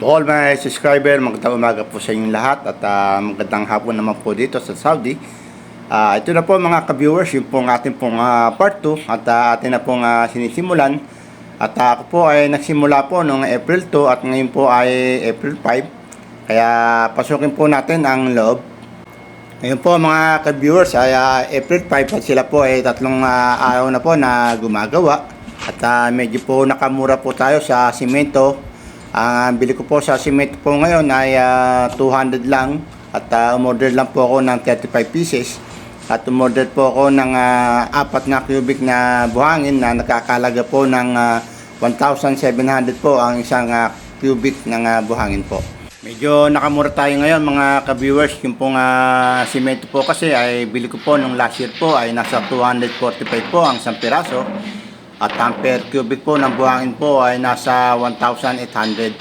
all my subscriber, magandang umaga po sa inyong lahat at ah, magandang hapon naman po dito sa Saudi. Ah, ito na po mga ka-viewers, yung pong ating pong ah, part 2 at ah, atin na pong ah, sinisimulan. At ah, ako po ay nagsimula po noong April 2 at ngayon po ay April 5. Kaya pasukin po natin ang loob. Ngayon po mga ka-viewers ay ah, April 5 at sila po ay tatlong ah, araw na po na gumagawa. At ah, medyo po nakamura po tayo sa simento. Ang bili ko po sa simento po ngayon ay ah, 200 lang at uh, umorder lang po ako ng 35 pieces at umorder po ako ng ah, apat na cubic na buhangin na nakakalaga po ng ah, 1,700 po ang isang ah, cubic ng ah, buhangin po. Medyo nakamura tayo ngayon mga ka-viewers. Yung pong ah, simento po kasi ay bili ko po nung last year po ay nasa 245 po ang isang piraso. At ang per cubic po ng buhangin po ay nasa 1,800.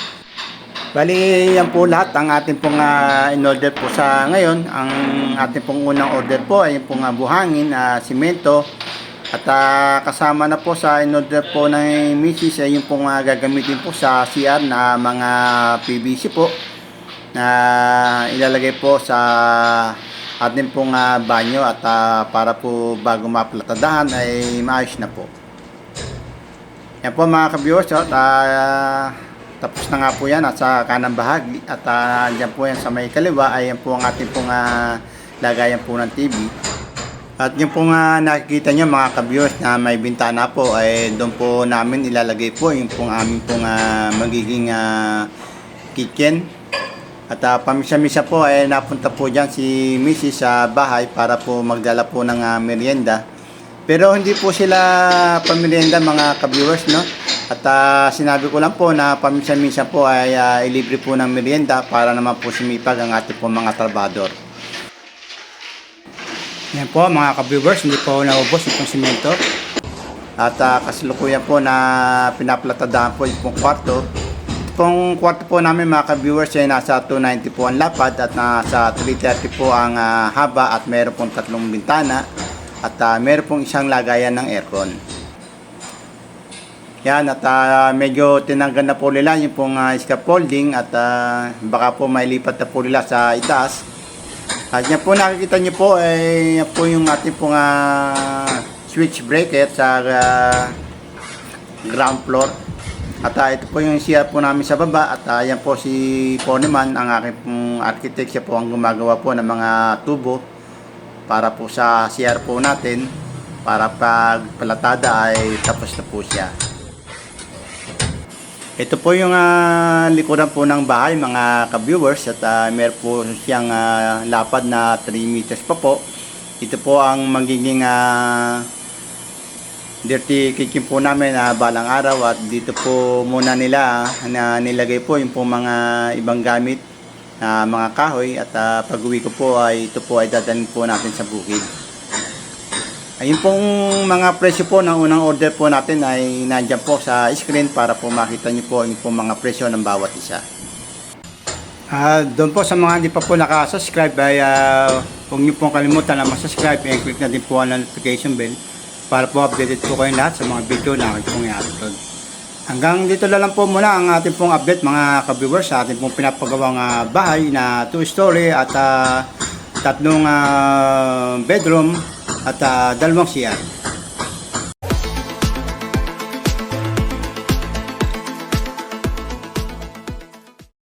Bali, yan po lahat ang ating pong ah, in-order po sa ngayon. Ang ating pong unang order po ay yung pong ah, buhangin, ah, simento. At ah, kasama na po sa in-order po ng Mrs. ay yung pong ah, gagamitin po sa CR na mga PVC po na ilalagay po sa ating pong ah, banyo at ah, para po bago maplatadahan ay maayos na po. Yan po mga ka-viewers, oh, ta- tapos na nga po yan at sa kanang bahagi at uh, dyan po yan sa may kaliwa ay yan po ang ating pong ah, lagayan po ng TV. At yung pong ah, nakikita nyo mga ka-viewers na may bintana po ay doon po namin ilalagay po yung pong aming pong ah, magiging ah, kitchen. At uh, pamisa-misa po ay napunta po dyan si Mrs. sa bahay para po magdala po ng ah, merienda. Pero hindi po sila pamerienda mga ka-viewers, no? At ah, sinabi ko lang po na paminsan-minsan po ay ah, ilibre po ng merienda para naman po sumipag ang ating po mga trabador. Yan po mga ka-viewers, hindi po naubos itong simento. At uh, kasalukuyan po na pinaplatadahan po yung kwarto. Ito pong kwarto po namin mga ka-viewers ay nasa 290 po ang lapad at nasa 330 po ang ah, haba at meron pong tatlong bintana at ah, meron pong isang lagayan ng aircon. Yan at ah, medyo tinanggal na po nila yung pong uh, scaffolding at ah, baka po may lipat na po nila sa itaas. At yan po nakikita nyo po ay yan po yung ating pong ah, switch breaker sa ah, ground floor. At ah, ito po yung CR po namin sa baba at ah, yan po si Poneman ang aking pong architect siya po ang gumagawa po ng mga tubo para po sa CR po natin para pag palatada ay tapos na po siya. Ito po yung ah, likuran po ng bahay mga ka-viewers at ah, meron po siyang ah, lapad na 3 meters pa po. Ito po ang magiging ah, dirty kitchen po namin na balang araw at dito po muna nila ah, na nilagay po yung po mga ibang gamit na mga kahoy at ah, pag uwi ko po ay ito po ay dadalhin po natin sa bukid. Ayun pong mga presyo po ng unang order po natin ay nandyan po sa screen para po makita nyo po yung po mga presyo ng bawat isa. Ah, doon po sa mga hindi pa po nakasubscribe ay ah, huwag niyo pong kalimutan na mag-subscribe and click na din po ang notification bell para po updated po kayong lahat sa mga video na aking pong i-upload. Hanggang dito na lang po muna ang ating pong update mga ka-viewers sa ating pong pinapagawang ah, bahay na 2-story at ah, tatlong ah, bedroom at ah, dalawang CR.